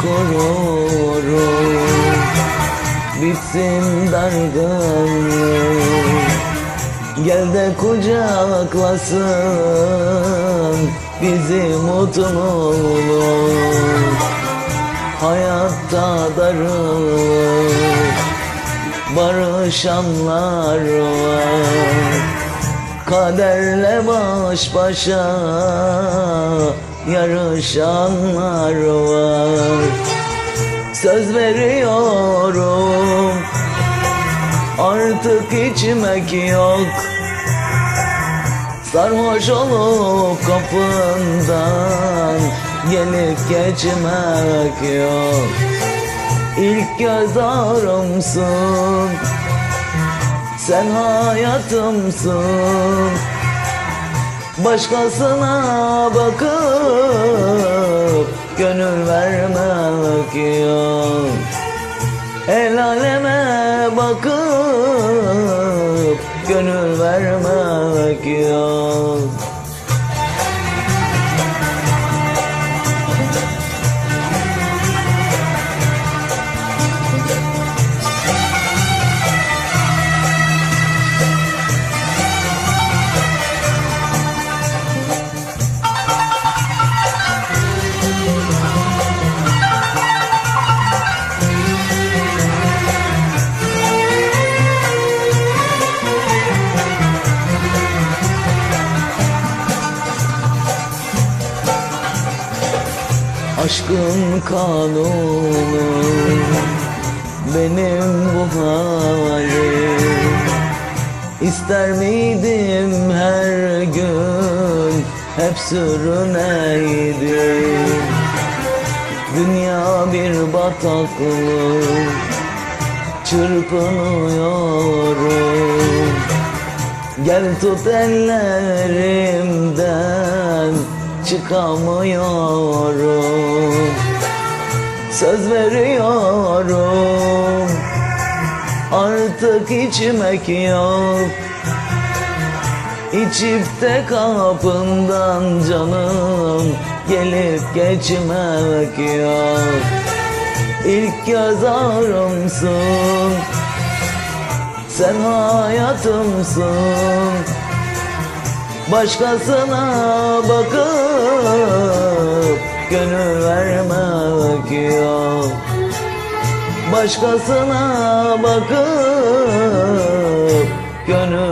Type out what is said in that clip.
kururum Bitsin dargınlık. Gel de kucaklasın bizi mutluluk Hayatta darılık barışanlar var. Kaderle baş başa yarışanlar var artık içmek yok. Sarhoş olup kapından gelip geçmek yok. İlk göz ağrımsın Sen hayatımsın. Başkasına bakıp Gönül vermek yok aleme bakıp Gönül vermek yok Aşkın kanunu benim bu halim. İster miydim her gün hep sürüneydim? Dünya bir bataklık çırpınıyorum. Gel tut ellerimden çıkamıyorum. Söz veriyorum. Artık içmek yok. İçip de kapından canım gelip geçmek yok. İlk göz ağrımsın. Sen hayatımsın Başkasına bakıp Gönül vermek yok. Başkasına bakıp Gönül